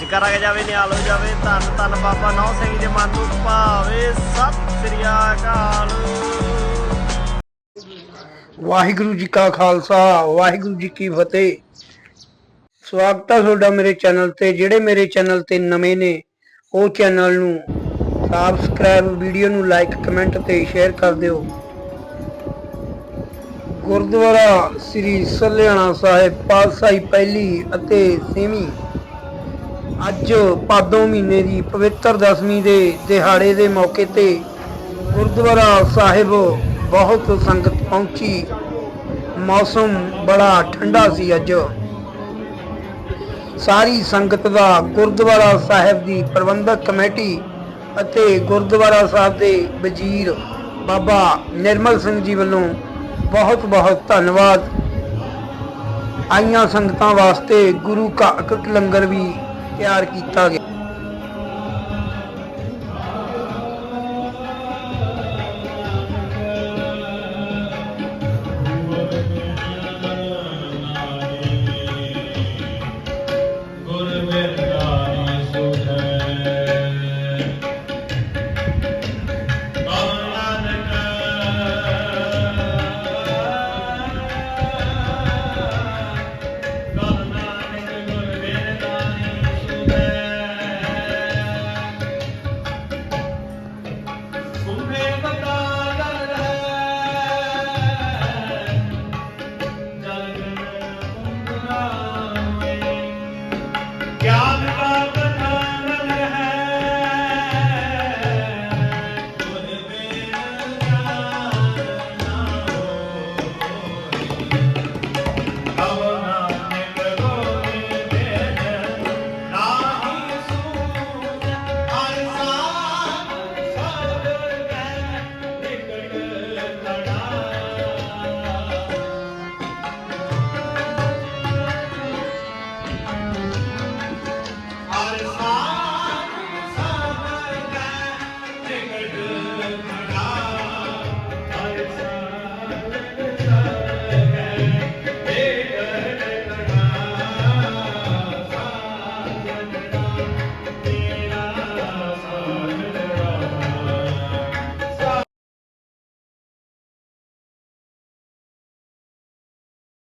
ਜਕਰਾ ਜਾਵੇ ਨਿਹਾਲ ਹੋ ਜਾਵੇ। ਧੰਨ ਧੰਨ ਬਾਬਾ ਨੌ ਸਿੰਘ ਦੇ ਮਨ ਨੂੰ ਭਾਵੇ। ਸਤਿ ਸ੍ਰੀ ਅਕਾਲ। ਵਾਹਿਗੁਰੂ ਜੀ ਕਾ ਖਾਲਸਾ, ਵਾਹਿਗੁਰੂ ਜੀ ਕੀ ਫਤਿਹ। ਸਵਾਗਤ ਹੈ ਤੁਹਾਡਾ ਮੇਰੇ ਚੈਨਲ ਤੇ। ਜਿਹੜੇ ਮੇਰੇ ਚੈਨਲ ਤੇ ਨਵੇਂ ਨੇ, ਉਹ ਚੈਨਲ ਨੂੰ ਸਬਸਕ੍ਰਾਈਬ ਵੀਡੀਓ ਨੂੰ ਲਾਈਕ ਕਮੈਂਟ ਤੇ ਸ਼ੇਅਰ ਕਰ ਦਿਓ। ਗੁਰਦੁਆਰਾ ਸ੍ਰੀ ਸੱਲਿਆਣਾ ਸਾਹਿਬ, ਪਾਤਸ਼ਾਹੀ ਪਹਿਲੀ ਅਤੇ ਛੇਵੀਂ ਅੱਜ ਭਾਦੋਂ ਮਹੀਨੇ ਦੀ ਪਵਿੱਤਰ ਦਸਵੀਂ ਦੇ ਦਿਹਾੜੇ ਦੇ ਮੌਕੇ ਤੇ ਗੁਰਦੁਆਰਾ ਸਾਹਿਬ ਬਹੁਤ ਸੰਗਤ ਪਹੁੰਚੀ। ਮੌਸਮ ਬੜਾ ਠੰਡਾ ਸੀ ਅੱਜ। ਸਾਰੀ ਸੰਗਤ ਦਾ ਗੁਰਦੁਆਰਾ ਸਾਹਿਬ ਦੀ ਪ੍ਰਬੰਧਕ ਕਮੇਟੀ ਅਤੇ ਗੁਰਦੁਆਰਾ ਸਾਹਿਬ ਦੇ ਵਜ਼ੀਰ ਬਾਬਾ ਨਿਰਮਲ ਸਿੰਘ ਜੀ ਵੱਲੋਂ ਬਹੁਤ ਬਹੁਤ ਧੰਨਵਾਦ। ਆਈਆਂ ਸੰਗਤਾਂ ਵਾਸਤੇ ਗੁਰੂ ਕਾ ਅਕਟ ਲੰਗਰ ਵੀ ਤਿਆਰ ਕੀਤਾ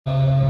ਸ੍ਰੀ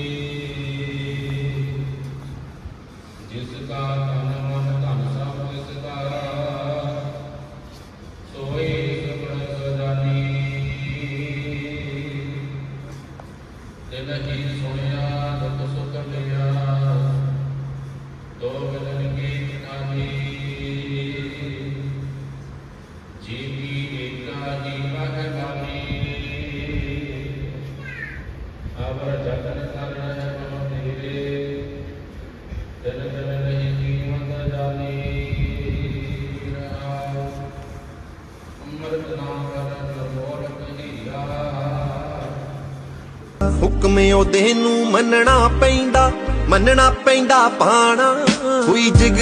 ਹੁਕਮ ਉਹਦੇ ਨੂੰ ਮੰਨਣਾ ਪੈਂਦਾ ਮੰਨਣਾ ਪੈਂਦਾ ਪਾਣਾ। ਹੋਈ ਜਿਗ